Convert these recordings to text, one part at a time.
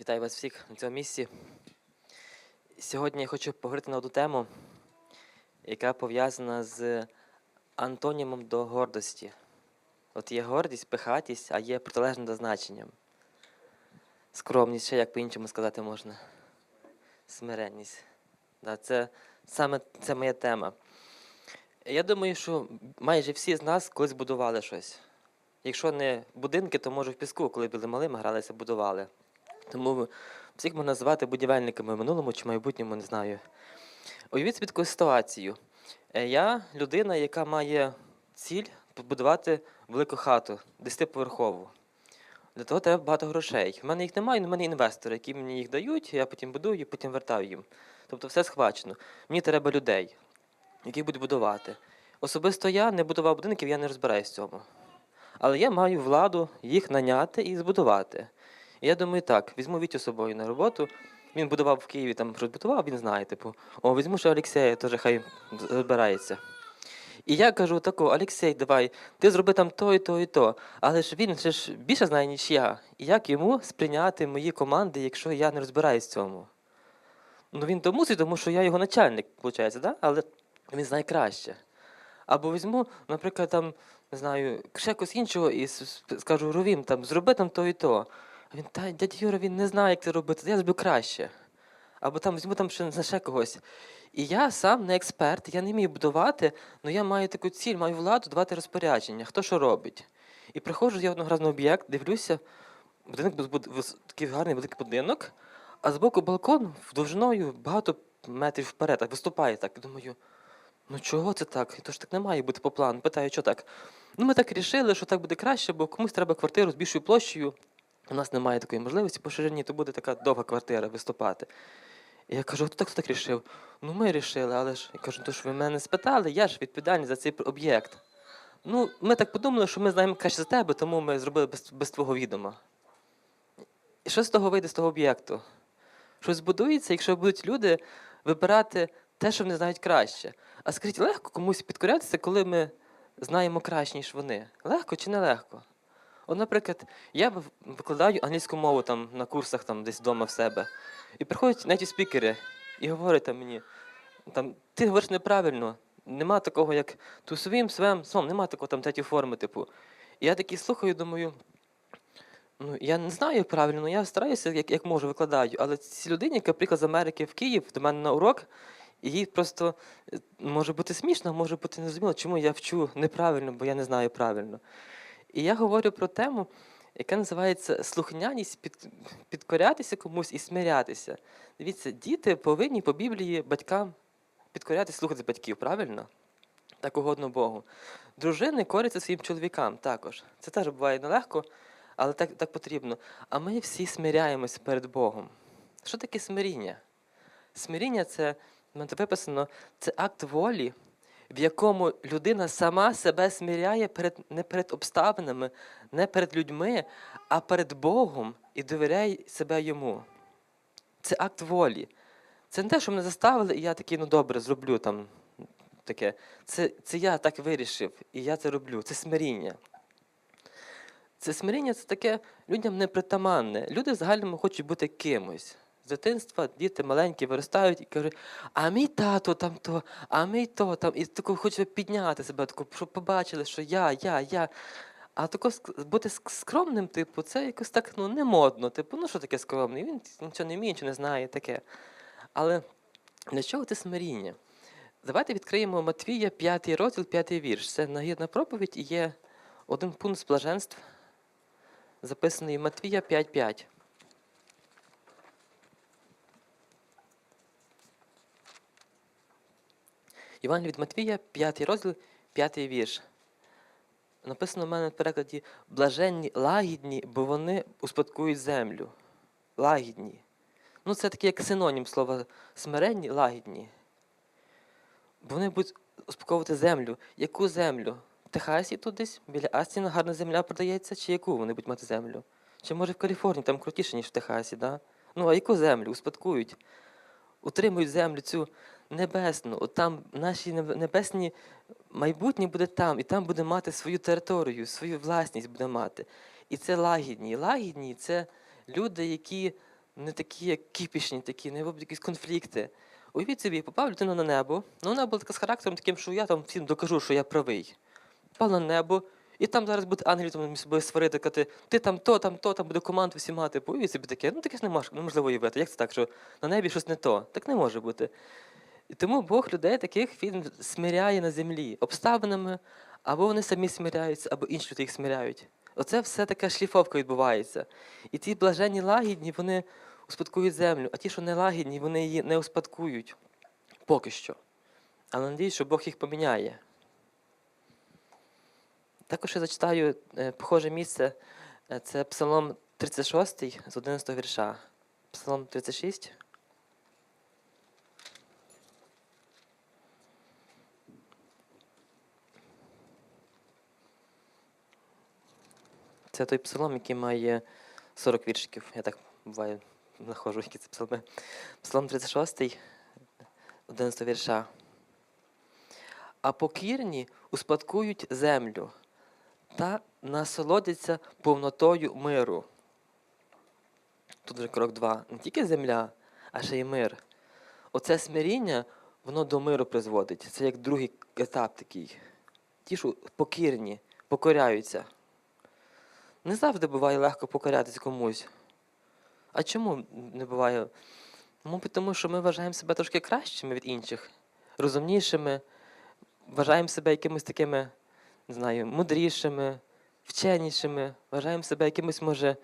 Вітаю вас всіх на цьому місці. Сьогодні я хочу поговорити на одну тему, яка пов'язана з антонімом до гордості. От є гордість, пихатість, а є протилежним до значенням. Скромність, ще як по-іншому сказати можна. Смиренність. Да, це саме це моя тема. Я думаю, що майже всі з нас колись будували щось. Якщо не будинки, то може в піску, коли були малими, гралися, будували. Тому всіх можна назвати будівельниками в минулому чи майбутньому, не знаю. Уявіть собі таку ситуацію. Е, Я людина, яка має ціль побудувати велику хату, десятиповерхову. Для того треба багато грошей. У мене їх немає, але в мене інвестори, які мені їх дають, я потім будую, потім вертаю їм. Тобто все схвачено. Мені треба людей, які будуть будувати. Особисто я не будував будинків, я не розбираюсь в цьому. Але я маю владу їх наняти і збудувати. І я думаю, так, візьму Вітю з собою на роботу. Він будував в Києві, там щось будував, він знає, типу, о, візьму ще Олексія, теж хай розбирається. І я кажу таку, Олексій, давай, ти зроби там то і то і то. Але ж він ще ж більше знає, ніж я. І як йому сприйняти мої команди, якщо я не розбираюсь в цьому? Ну він то мусить, тому що я його начальник, виходить, да? але він знає краще. Або візьму, наприклад, там, не знаю, ще когось іншого і скажу, Ровім, там, зроби там то і то. А він, та дядя Юра, він не знає, як це робити, я зроблю краще. Або там візьму там ще, ще когось. І я сам не експерт, я не вмію будувати, але я маю таку ціль, маю владу давати розпорядження, хто що робить. І приходжу я одного разу на об'єкт, дивлюся, будинок такий гарний великий будинок, а збоку балкон довжиною багато метрів вперед, так виступає так. Думаю, ну чого це так? То ж так не має бути по плану. Питаю, що так? Ну, ми так рішили, що так буде краще, бо комусь треба квартиру з більшою площею. У нас немає такої можливості по ширині, то буде така довга квартира виступати. І я кажу, хто так, хто так рішив? Ну, ми рішили, але ж я кажу, то ж ви мене спитали, я ж відповідальний за цей об'єкт. Ну, ми так подумали, що ми знаємо краще за тебе, тому ми зробили без, без твого відома. І що з того вийде з того об'єкту? Щось збудується, якщо будуть люди вибирати те, що вони знають краще. А скажіть, легко комусь підкорятися, коли ми знаємо краще, ніж вони? Легко чи не легко? От, наприклад, я викладаю англійську мову там на курсах там десь вдома в себе. І приходять навіть спікери і говорять там мені, там, ти говориш неправильно, нема такого, як ту своїм, своїм, своїм, нема такого там третьої форми, типу. І я такий слухаю, думаю, ну я не знаю правильно, я стараюся, як, як можу, викладаю. Але цій людині, яка приїхала з Америки в Київ до мене на урок, і їй просто е, може бути смішно, може бути незрозуміло, чому я вчу неправильно, бо я не знаю правильно. І я говорю про тему, яка називається слухняність, під, підкорятися комусь і смирятися. Дивіться, діти повинні по Біблії батькам підкорятися, слухати батьків, правильно? Так угодно Богу. Дружини коряться своїм чоловікам також. Це теж буває нелегко, але так, так потрібно. А ми всі смиряємось перед Богом. Що таке смиріння? Смиріння це, мене виписано, це акт волі, в якому людина сама себе смиряє перед, не перед обставинами, не перед людьми, а перед Богом і довіряє себе йому. Це акт волі. Це не те, що мене заставили, і я такий, ну добре, зроблю там таке. Це, це я так вирішив, і я це роблю. Це смиріння. Це смиріння це таке людям непритаманне. Люди в загальному хочуть бути кимось. Дитинства діти маленькі виростають і кажуть, а мій тато там то, а мій то там, і тако хочуть підняти себе, тако, щоб побачили, що я, я, я. А тако бути скромним, типу, це якось так ну, не модно. Типу, ну що таке скромний? Він нічого не вміє, нічого не знає, таке. Але для чого це смиріння? Давайте відкриємо Матвія, 5 розділ, 5 вірш. Це нагідна проповідь і є один пункт з блаженств, записаний Матвія 5.5. Іван від Матвія, 5 розділ, 5 вірш. Написано в мене в перекладі блаженні лагідні, бо вони успадкують землю. Лагідні. Ну, це таке як синонім слова смиренні, лагідні. Бо вони будуть успокоювати землю. Яку землю? В Техасі тут десь біля Астіна гарна земля продається, чи яку вони будуть мати землю? Чи може в Каліфорнії там крутіше, ніж в Техасі, да? Ну, а яку землю? Успадкують, утримують землю цю небесну. От там наші небесні майбутнє буде там, і там буде мати свою територію, свою власність буде мати. І це лагідні. Лагідні це люди, які не такі, як кіпішні, такі, не будуть якісь конфлікти. Уявіть собі, попав людина на небо, ну вона була така з характером таким, що я там всім докажу, що я правий. Попав на небо, і там зараз буде ангелів там між собою сварити, казати, ти там то, там то, там буде команд всі мати. Уявіть собі таке. Ну таке ж не неможливо уявити. Як це так, що на небі щось не то? Так не може бути. І тому Бог людей таких він смиряє на землі обставинами, або вони самі смиряються, або інші їх смиряють. Оце все така шліфовка відбувається. І ті блаженні лагідні, вони успадкують землю, а ті, що не лагідні, вони її не успадкують. Поки що. Але надіюсь, що Бог їх поміняє. Також я зачитаю е, похоже місце. Е, Це Псалом 36 з 11 вірша. Псалом 36. Це той псалом, який має 40 віршиків. Я так буває знаходжу, які це псалми. Псалом 36, 11 вірша. А покірні успадкують землю та насолодяться повнотою миру. Тут вже крок 2. Не тільки земля, а ще й мир. Оце смиріння, воно до миру призводить. Це як другий етап такий. Ті, що покірні, покоряються. Не завжди буває легко покорятися комусь. А чому не буває? Мабуть, тому що ми вважаємо себе трошки кращими від інших, розумнішими, вважаємо себе якимись такими, не знаю, мудрішими, вченішими, вважаємо себе якимись, може,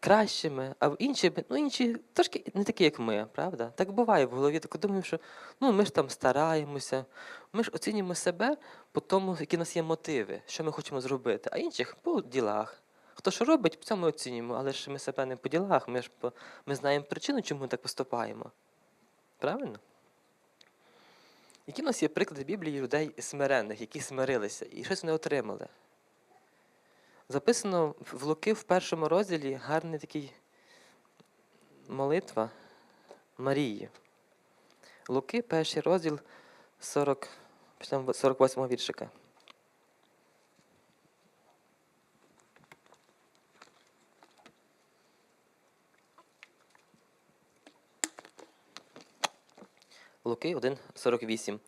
кращими, а інші, ну, інші трошки не такі, як ми, правда? Так буває в голові. Так думаємо, що ну, ми ж там стараємося, ми ж оцінюємо себе по тому, які в нас є мотиви, що ми хочемо зробити, а інших по ділах. Хто що робить, по цьому оцінюємо, але ж ми себе не по ділах, ми ж по, ми знаємо причину, чому ми так поступаємо. Правильно? Які в нас є приклади Біблії людей смиренних, які смирилися і щось вони отримали? Записано в Луки в першому розділі гарний такий молитва Марії. Луки, перший розділ 40, почнемо 48 віршика. Луки 1,48.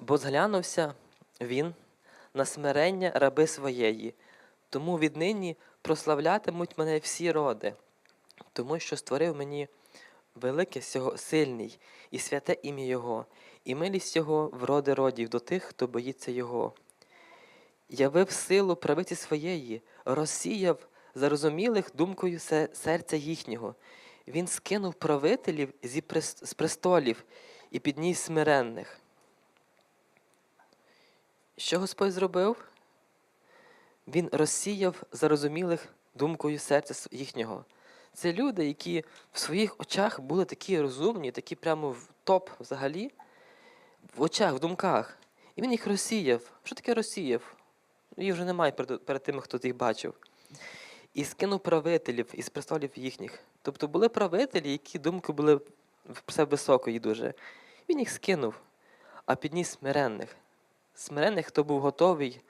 Бо зглянувся він на смирення раби своєї, тому віднині прославлятимуть мене всі роди, тому що створив мені велике сього сильний і святе ім'я Його, і милість Його в роди родів до тих, хто боїться Його. Явив силу правиці своєї, розсіяв зарозумілих думкою серця їхнього. Він скинув правителів з престолів і підніс смиренних. Що Господь зробив? Він розсіяв зарозумілих думкою серця їхнього. Це люди, які в своїх очах були такі розумні, такі прямо в топ взагалі, в очах, в думках. І він їх розсіяв. Що таке розсіяв? Їх вже немає перед, перед тими, хто їх бачив. І скинув правителів із престолів їхніх. Тобто були правителі, які думки були в себе високої дуже. Він їх скинув, а підніс смиренних. Смиренних, хто був готовий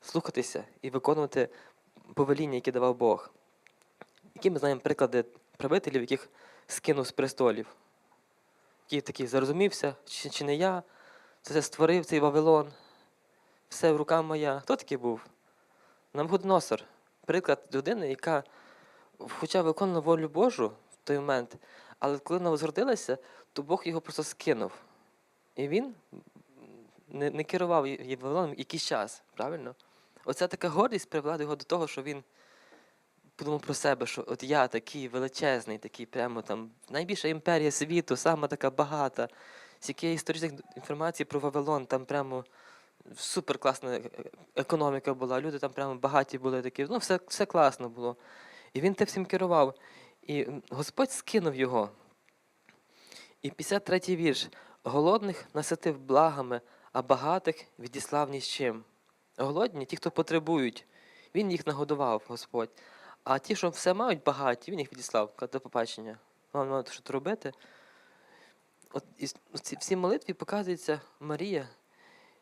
слухатися і виконувати повеління, які давав Бог. Які ми знаємо приклади правителів, яких скинув з престолів, який такий зарозумівся, чи, чи не я, це все створив цей Вавилон, все в рука моя. Хто такий був? Навгодносор. Приклад людини, яка хоча виконувала волю Божу в той момент, але коли вона возгордилася, то Бог його просто скинув. І він не, не керував Євангелом якийсь час, правильно? Оця така гордість привела його до того, що він подумав про себе, що от я такий величезний, такий прямо там найбільша імперія світу, сама така багата. Скільки є історичних інформації про Вавилон, там прямо супер класна економіка була, люди там прямо багаті були такі, ну все, все класно було. І він тим всім керував. І Господь скинув його. І 53-й вірш. Голодних наситив благами, а багатих відіслав ні з чим. Голодні, ті, хто потребують, він їх нагодував, Господь. А ті, що все мають багаті, він їх відіслав. До побачення. Вам треба щось робити. От і с- в цій молитві показується Марія,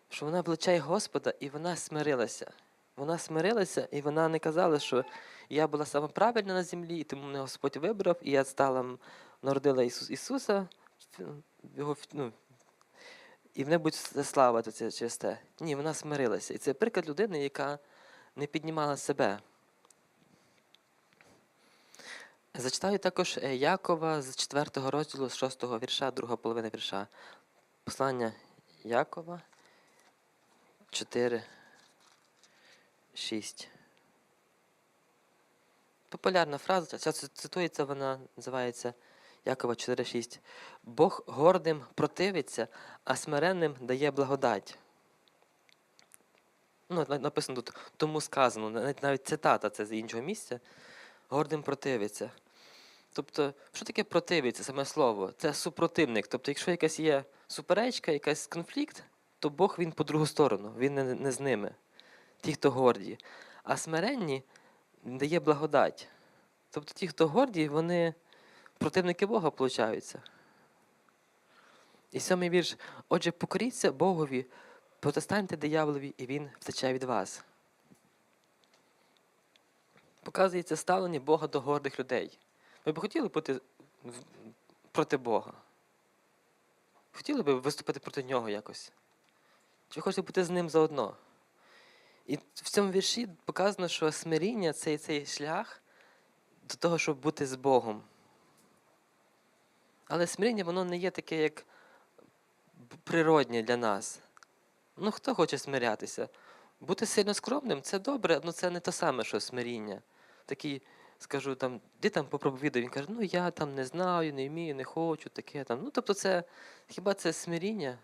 що вона величає Господа і вона смирилася. Вона смирилася, і вона не казала, що я була сама правильна на землі, і тому мене Господь вибрав, і я стала народила Ісус, Ісуса, його, ну, і в неї буде слава це через те. Ні, вона смирилася. І це приклад людини, яка не піднімала себе. Зачитаю також е, Якова з 4 розділу, з 6 вірша, друга половина вірша. Послання Якова 4, 6. Популярна фраза, ця цитується, вона називається Якова 4,6. Бог гордим противиться, а смиренним дає благодать. Ну, написано тут, тому сказано, навіть, навіть цитата це з іншого місця. Гордим противиться. Тобто, що таке противиться, саме слово? Це супротивник. Тобто, якщо якась є суперечка, якийсь конфлікт, то Бог він по другу сторону, він не, не з ними. Ті, хто горді. А смиренні дає благодать. Тобто ті, хто горді, вони противники Бога получаються. І сьомий вірш. Отже, покоріться Богові, протистаньте дияволові, і він втече від вас. Показується ставлення Бога до гордих людей. Ви б хотіли бути проти Бога? Хотіли б виступити проти нього якось? Чи хочете бути з ним заодно? І в цьому вірші показано, що смиріння це цей шлях до того, щоб бути з Богом. Але смиріння воно не є таке, як природнє для нас. Ну, хто хоче смирятися? Бути сильно скромним це добре, але це не те саме, що смиріння. Такий, скажу, там, де там попроповідав, він каже, ну я там не знаю, не вмію, не хочу, таке там. Ну, тобто, це хіба це смиріння?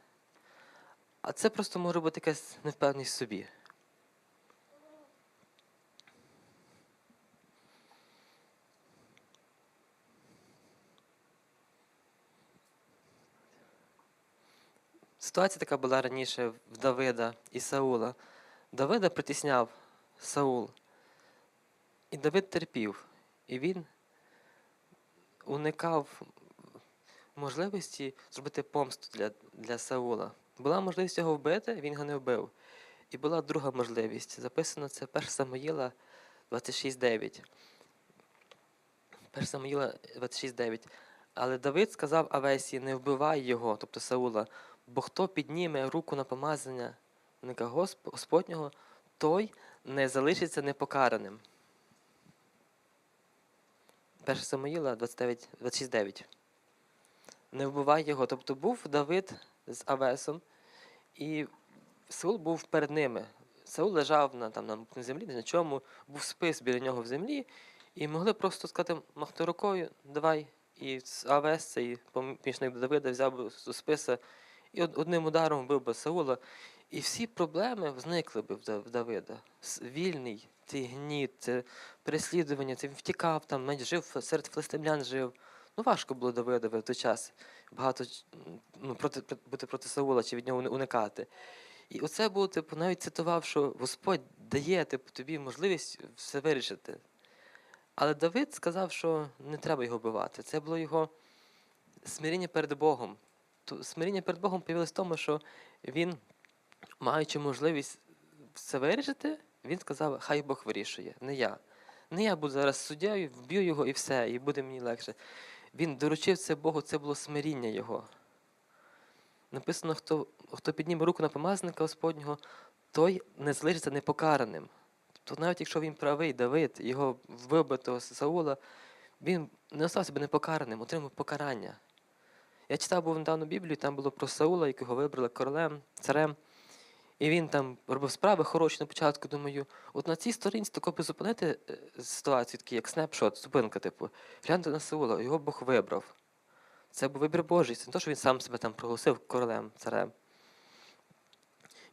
А це просто може бути якась невпевненість в собі. Ситуація така була раніше в Давида і Саула. Давида притісняв Саул. І Давид терпів. І він уникав можливості зробити помсту для, для Саула. Була можливість його вбити, він його не вбив. І була друга можливість. Записано це 1 Самоїла 26.9. 1 Самоїла 26.9. Але Давид сказав Авесі, не вбивай його, тобто Саула, бо хто підніме руку на помазання Госп- Господнього, той не залишиться непокараним. 1 Самоїла 29, 26.9. Не вбивай його. Тобто був Давид з Авесом, і Саул був перед ними. Саул лежав на, там, на землі, на чому, був спис біля нього в землі, і могли просто сказати, махти рукою, давай. І Авес, цей помічник Давида, взяв з списа і одним ударом вбив би Саула. І всі проблеми зникли б в Давида. Вільний, цей гніт, це переслідування, це він втікав, там, навіть жив серед филистимлян жив. Ну, важко було Давидові в той час багато ну, проти- бути проти Саула чи від нього уникати. І оце було, типу, навіть цитував, що Господь дає типу, тобі можливість все вирішити. Але Давид сказав, що не треба його вбивати. Це було його смиріння перед Богом. Смиріння перед Богом появилось в тому, що він, маючи можливість все вирішити, він сказав, хай Бог вирішує, не я. Не я буду зараз суддєю, вб'ю його і все, і буде мені легше. Він доручив це Богу, це було смиріння його. Написано, хто, хто підніме руку на помазника Господнього, той не залишиться непокараним. Тобто навіть якщо він правий, Давид, його вибито з Саула, він не остав себе непокараним, отримав покарання. Я читав був недавно Біблію, там було про Саула, якого вибрали королем, царем. І він там робив справи хороші на початку. Думаю, от на цій сторінці тако би зупинити е, ситуацію, такий, як снапшот, зупинка, типу, гляньте на Саула, його Бог вибрав. Це був вибір Божий, це не те, що він сам себе там проголосив королем, царем.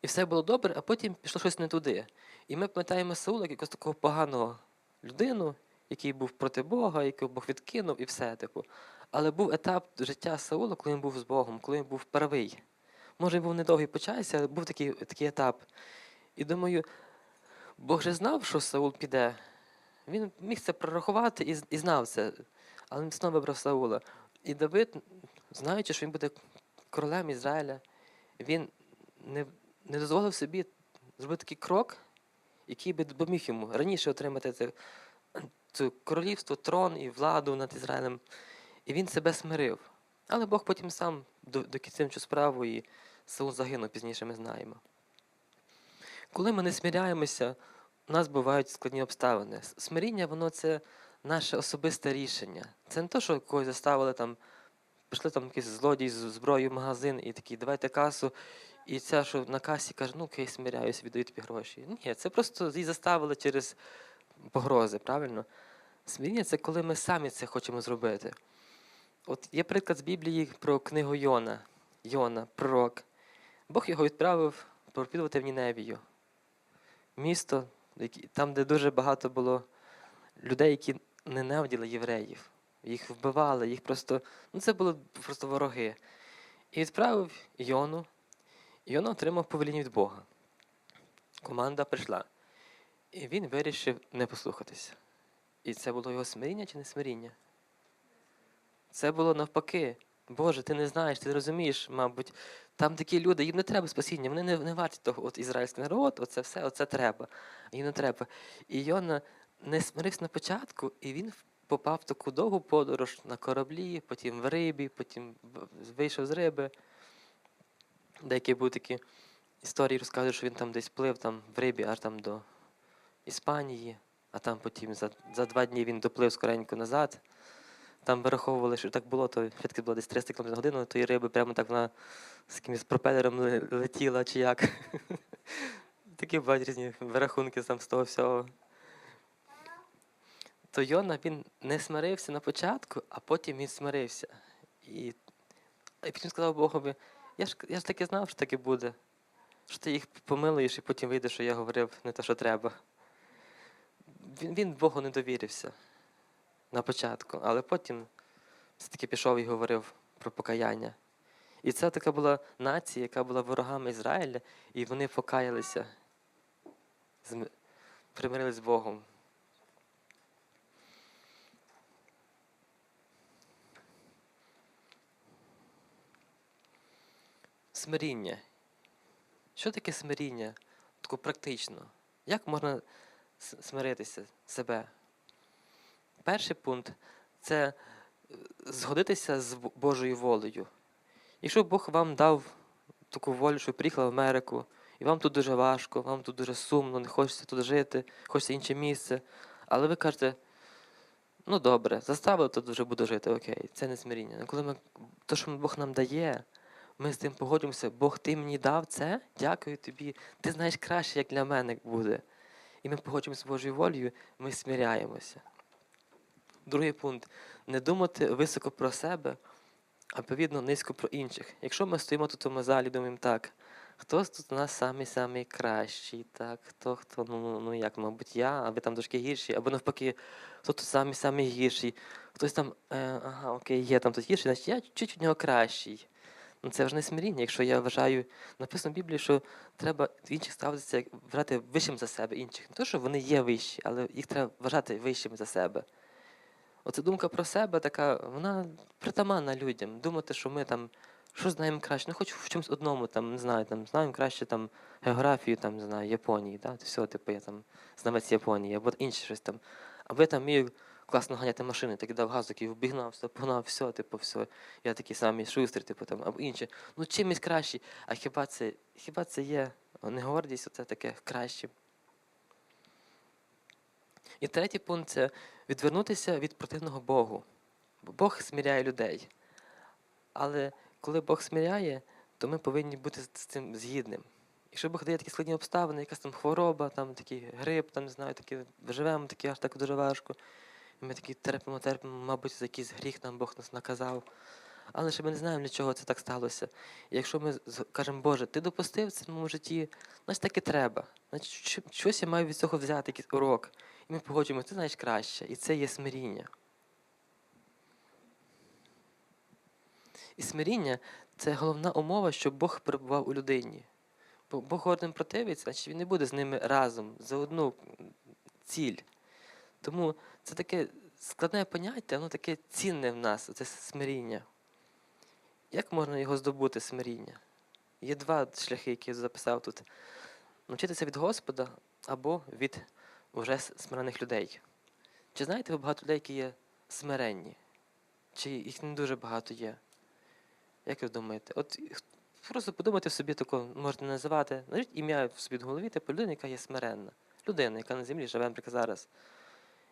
І все було добре, а потім пішло щось не туди. І ми пам'ятаємо Саула як якогось такого поганого людину, який був проти Бога, якого Бог відкинув і все, типу. Але був етап життя Саула, коли він був з Богом, коли він був правий. Може, він був недовгий по часі, але був такий, такий етап. І думаю, Бог же знав, що Саул піде. Він міг це прорахувати і, і знав це. Але він знову вибрав Саула. І Давид, знаючи, що він буде королем Ізраїля, він не, не дозволив собі зробити такий крок, який би допоміг йому раніше отримати це, цю королівство, трон і владу над Ізраїлем. І він себе смирив. Але Бог потім сам до- докінчив цю справу і Саул загинув, пізніше ми знаємо. Коли ми не смиряємося, у нас бувають складні обставини. Смиріння, воно це наше особисте рішення. Це не те, що когось заставили там, прийшли там якийсь злодій з зброєю в магазин і такий, давайте касу. І ця, що на касі каже, ну окей, смиряюся, віддаю тобі гроші. Ні, це просто її заставили через погрози, правильно? Смиріння це коли ми самі це хочемо зробити. От є приклад з Біблії про книгу Йона. Йона, пророк. Бог його відправив проповідувати в Ніневію. Місто, там, де дуже багато було людей, які ненавиділи євреїв. Їх вбивали, їх просто. Ну, це були просто вороги. І відправив Йону, Йона отримав повеління від Бога. Команда прийшла. І він вирішив не послухатися. І це було його смиріння чи не смиріння? Це було навпаки. Боже, ти не знаєш, ти не розумієш, мабуть, там такі люди, їм не треба спасіння, вони не, не варті того. От ізраїльський народ, оце все, оце треба. Їм не треба. І Йона не смирився на початку, і він попав в таку довгу подорож на кораблі, потім в рибі, потім вийшов з риби. Деякі були такі історії розказують, що він там десь плив там в рибі аж там до Іспанії, а там потім за, за два дні він доплив скоренько назад. Там вираховували, що так було, то швидкість була десь 300 км на годину, тої риби прямо так вона з якимось пропелером летіла чи як. Такі бувають різні вирахунки там з того всього. То Йона він не смирився на початку, а потім він смирився. І, і потім сказав Богові, я ж, я ж таки знав, що таке буде. Що ти їх помилуєш і потім вийде, що я говорив не те, що треба. Він, він Богу не довірився на початку, але потім все-таки пішов і говорив про покаяння. І це така була нація, яка була ворогами Ізраїля, і вони покаялися, примирились з Богом. Смиріння. Що таке смиріння? Тако практично. Як можна смиритися себе? Перший пункт це е, згодитися з Божою волею. Якщо Бог вам дав таку волю, що ви приїхали в Америку, і вам тут дуже важко, вам тут дуже сумно, не хочеться тут жити, хочеться інше місце, але ви кажете, ну добре, заставили, тут вже буду жити, окей, це не смиріння. Але коли ми те, що Бог нам дає, ми з тим погоджуємося, Бог, ти мені дав це, дякую тобі, ти знаєш краще, як для мене буде. І ми погоджуємося з Божою волею, ми смиряємося. Другий пункт не думати високо про себе, а відповідно низько про інших. Якщо ми стоїмо тут у залі, думаємо так, хто з тут у нас самий самий кращий, так, хто хто, ну, ну, ну як, мабуть, я, а ви там трошки гірші, або навпаки, хто тут самий самий гірший, хтось там, е, ага, окей, є там тут гірший, значить я чуть-чуть від нього кращий. Ну це вже не смиріння, якщо я вважаю, написано в Біблії, що треба інших ставитися, як вважати вищим за себе інших. Не то, що вони є вищі, але їх треба вважати вищими за себе. Оця думка про себе така, вона притаманна людям. Думати, що ми там що знаємо краще, ну хоч в чомусь одному, там, не знаю, там, знаємо краще там, географію, там, не знаю, Японії, да? все, типу, я там знавець Японії, або інше щось там. А ви там вмію класно ганяти машини, такий дав газ, такий вбігнав, все, погнав, все, типу, все. Я такий самий шустрий, типу, там, або інше. Ну, чимось кращий. А хіба це, хіба це є не гордість, оце таке краще? І третій пункт це відвернутися від противного Богу. Бо Бог сміряє людей. Але коли Бог сміряє, то ми повинні бути з цим згідним. Якщо Бог дає такі складні обставини, якась там хвороба, там такий грип, там не знаю, такі живемо, такі аж так дуже важко. Ми такі терпимо, терпимо, мабуть, за якийсь гріх нам Бог нас наказав. Але ще ми не знаємо, для чого це так сталося. І якщо ми кажемо, Боже, ти допустив це в моєму житті, значить так і треба. Значить, щось я маю від цього взяти, якийсь урок. І ми погоджуємо, ти знаєш краще. І це є смиріння. І смиріння це головна умова, щоб Бог перебував у людині. Бо Бог гордим противиться, значить він не буде з ними разом за одну ціль. Тому це таке складне поняття, воно таке цінне в нас, це смиріння. Як можна його здобути, смиріння? Є два шляхи, які я записав тут: навчитися від Господа або від уже смирених людей. Чи знаєте ви багато людей, які є смиренні? Чи їх не дуже багато є? Як ви думаєте? От просто подумайте собі тако, можете називати, навіть ім'я в собі в голові, типу людина, яка є смиренна. Людина, яка на землі живе, наприклад, зараз.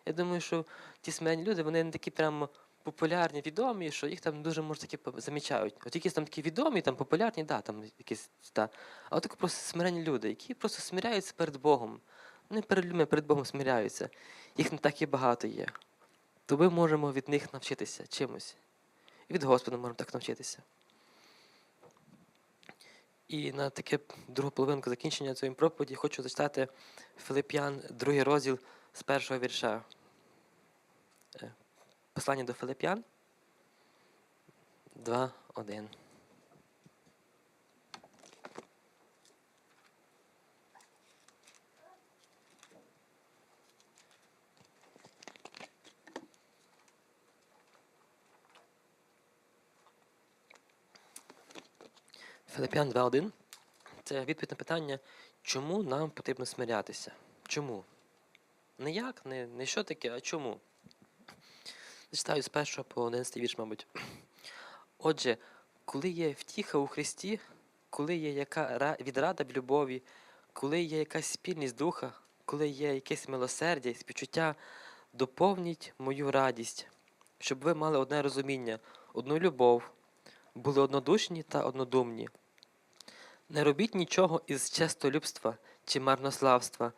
Я думаю, що ті смиренні люди, вони не такі прямо популярні, відомі, що їх там дуже може таки по- замічають. От якісь там такі відомі, там популярні, да, там якісь та. А от такі просто смиренні люди, які просто смиряються перед Богом. Вони перед людьми, перед Богом смиряються. Їх не так і багато є. То ми можемо від них навчитися чимось. І від Господа можемо так навчитися. І на таке другу половинку закінчення цієї проповіді хочу зачитати Филип'ян, другий розділ з першого вірша. Е, Послання до Филип'ян 2, 1. Филип'ян 2.1 це відповідь на питання, чому нам потрібно смирятися? Чому? Не як, не, не що таке, а чому? Зачитаю з першого по 11 вірш, мабуть. Отже, коли є втіха у Христі, коли є яка відрада в любові, коли є якась спільність духа, коли є якесь милосердя і співчуття, доповніть мою радість, щоб ви мали одне розуміння, одну любов, були однодушні та однодумні. Не робіть нічого із честолюбства чи марнославства,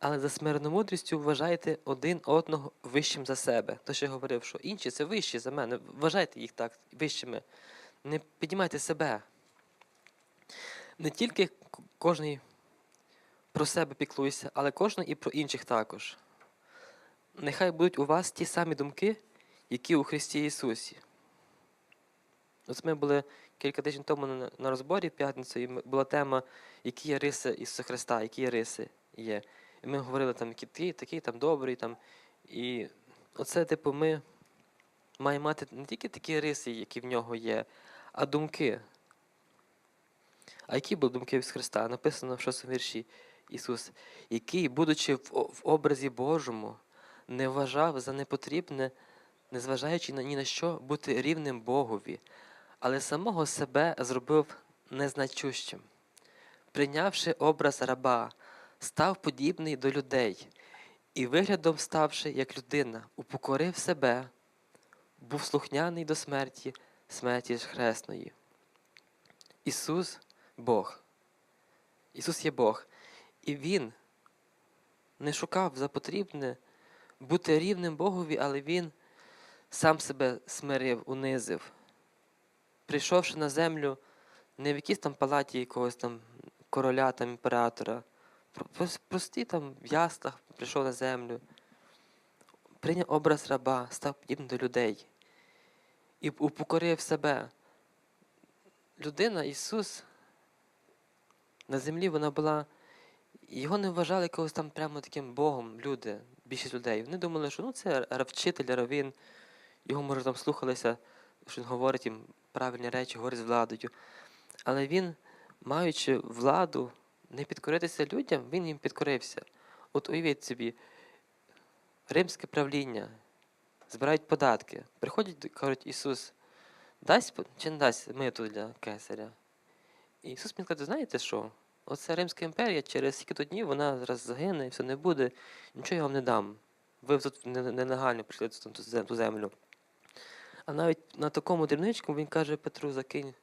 але за смиренномудрістю вважайте один одного вищим за себе. То, я говорив, що інші це вищі за мене. Вважайте їх так вищими. Не піднімайте себе. Не тільки к- кожний про себе піклується, але кожен і про інших також. Нехай будуть у вас ті самі думки, які у Христі Ісусі. Ось ми були кілька тижнів тому на розборі в п'ятницю, і була тема, які є риси Ісуса Христа, які є риси є. І ми говорили там, які ти, такий там добрий. Там. І оце, типу, ми маємо мати не тільки такі риси, які в нього є, а думки. А які були думки від Христа? Написано в шостому вірші Ісус, який, будучи в, образі Божому, не вважав за непотрібне, незважаючи ні на що, бути рівним Богові, але самого себе зробив незначущим. Прийнявши образ раба, став подібний до людей, і виглядом ставши як людина, упокорив себе, був слухняний до смерті, смерті ж хресної. Ісус Бог. Ісус є Бог. І Він не шукав за потрібне бути рівним Богові, але Він сам себе смирив, унизив, прийшовши на землю не в якійсь там палаті якогось там короля, там імператора, про- прості там в яслах прийшов на землю, прийняв образ раба, став подібним до людей і упокорив себе. Людина, Ісус, на землі вона була. Його не вважали якогось там прямо таким Богом, люди, більшість людей. Вони думали, що ну це вчитель, равін, його, може, там слухалися, що він говорить їм правильні речі, говорить з владою. Але він, маючи владу, не підкоритися людям, він їм підкорився. От уявіть собі, римське правління, збирають податки, приходять, кажуть, Ісус, дасть чи не дасть миту для кесаря? І Ісус мені каже, знаєте що? Оце Римська імперія через скільки днів вона зараз загине і все не буде, нічого я вам не дам. Ви тут не- нелегально прийшли ту землю. А навіть на такому дрібничку він каже Петру, закинь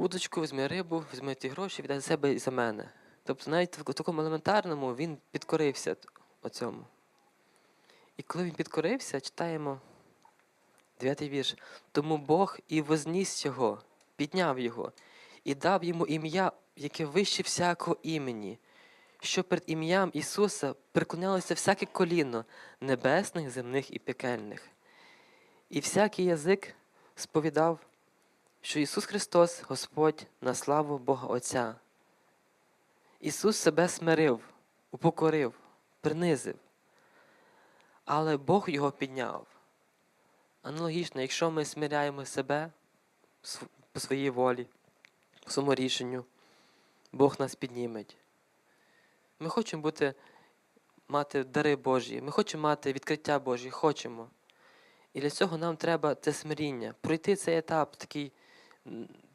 удочку, візьми рибу, візьми ті гроші, віддай за себе і за мене. Тобто навіть в такому елементарному він підкорився оцьому. І коли він підкорився, читаємо дев'ятий вірш. Тому Бог і возніс його, підняв його, і дав йому ім'я, яке вище всякого імені, що перед ім'ям Ісуса приклонялося всяке коліно небесних, земних і пекельних. І всякий язик сповідав, що Ісус Христос Господь на славу Бога Отця. Ісус себе смирив, упокорив, принизив, але Бог його підняв. Аналогічно, якщо ми смиряємо себе по своїй волі, по своєму рішенню, Бог нас підніметь. Ми хочемо бути мати дари Божі, ми хочемо мати відкриття Божі, хочемо. І для цього нам треба це смиріння, пройти цей етап, такий,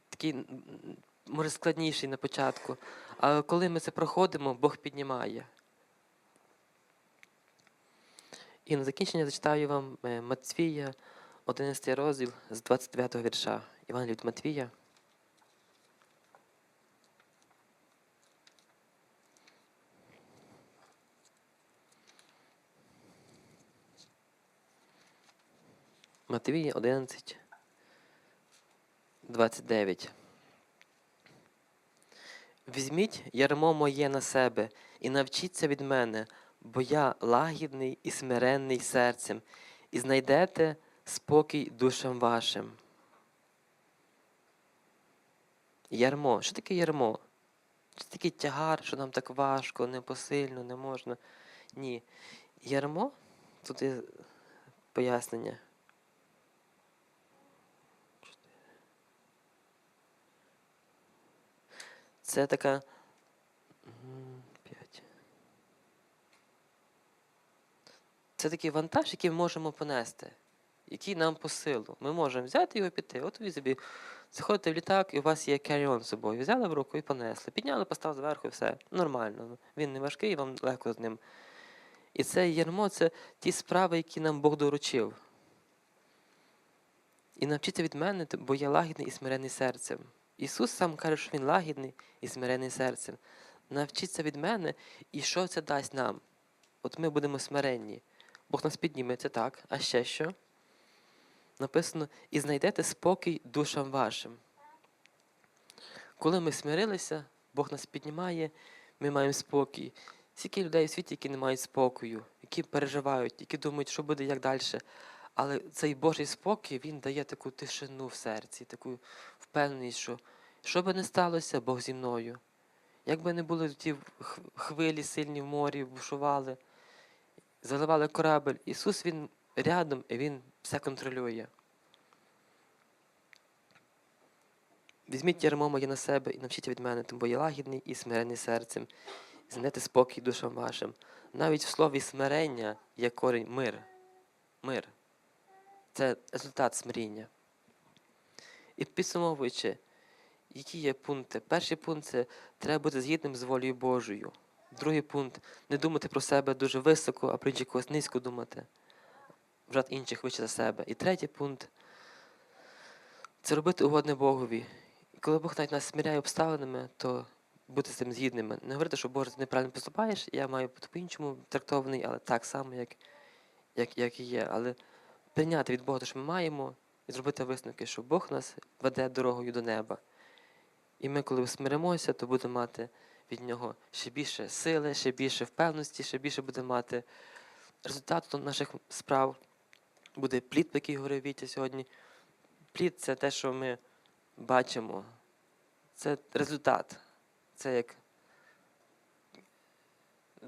такий може, складніший на початку. Але коли ми це проходимо, Бог піднімає. І на закінчення зачитаю вам е, Матвія, 11 розділ з 29 вірша. Іван від Матвія. Матвія 11, 29. Візьміть ярмо моє на себе і навчіться від мене, бо я лагідний і смиренний серцем, і знайдете спокій душам вашим. Ярмо. Що таке ярмо? Це такий тягар, що нам так важко, непосильно, не можна. Ні. Ярмо, тут є пояснення. Це така. м, П'ять. Це такий вантаж, який ми можемо понести, який нам по силу. Ми можемо взяти його і піти. От ви собі заходите в літак, і у вас є carry-on з собою. Взяли в руку і понесли. Підняли, поставили зверху і все. Нормально. Він не важкий, і вам легко з ним. І це ярмо це ті справи, які нам Бог доручив. І навчіться від мене, бо я лагідний і смирений серцем. Ісус сам каже, що Він лагідний і смирений серцем. Навчіться від мене, і що це дасть нам? От ми будемо смиренні. Бог нас підніме, це так. А ще що? Написано, і знайдете спокій душам вашим. Коли ми смирилися, Бог нас піднімає, ми маємо спокій. Скільки людей у світі, які не мають спокою, які переживають, які думають, що буде як далі. Але цей Божий спокій, він дає таку тишину в серці, таку впевненість, що що би не сталося, Бог зі мною. Як би не були ті хвилі сильні в морі, бушували, заливали корабель, Ісус Він рядом і Він все контролює. Візьміть ярмо моє на себе і навчіть від мене, тому я лагідний і смирений серцем, і знайдете спокій душам вашим. Навіть в слові смирення є корінь мир. Мир. Це результат смиріння. І підсумовуючи, які є пункти? Перший пункт це треба бути згідним з волею Божою. Другий пункт не думати про себе дуже високо, а про інших когось низько думати, вважати інших вище за себе. І третій пункт це робити угодне Богові. І коли Бог навіть нас сміряє обставинами, то бути з цим згідними. Не говорити, що Боже, ти неправильно поступаєш, я маю бути по-іншому трактований, але так само, як, як, як і є. Але прийняти від Бога те, що ми маємо, і зробити висновки, що Бог нас веде дорогою до неба. І ми, коли смиримося, то будемо мати від нього ще більше сили, ще більше впевненості, ще більше будемо мати результату наших справ. Буде плід, про який говорив Вітя сьогодні. Плід це те, що ми бачимо. Це результат. Це як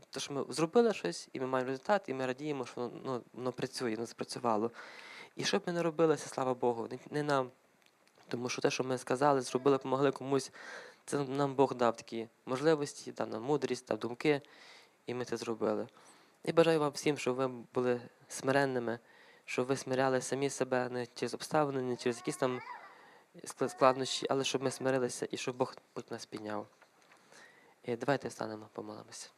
те, що ми зробили щось, і ми маємо результат, і ми радіємо, що воно, ну, воно працює, воно спрацювало. І що б ми не робили, це слава Богу, не, нам. Тому що те, що ми сказали, зробили, допомогли комусь, це нам Бог дав такі можливості, дав нам мудрість, дав думки, і ми це зробили. І бажаю вам всім, щоб ви були смиренними, щоб ви смиряли самі себе не через обставини, не через якісь там складнощі, але щоб ми смирилися і щоб Бог нас підняв. І давайте встанемо, помолимося.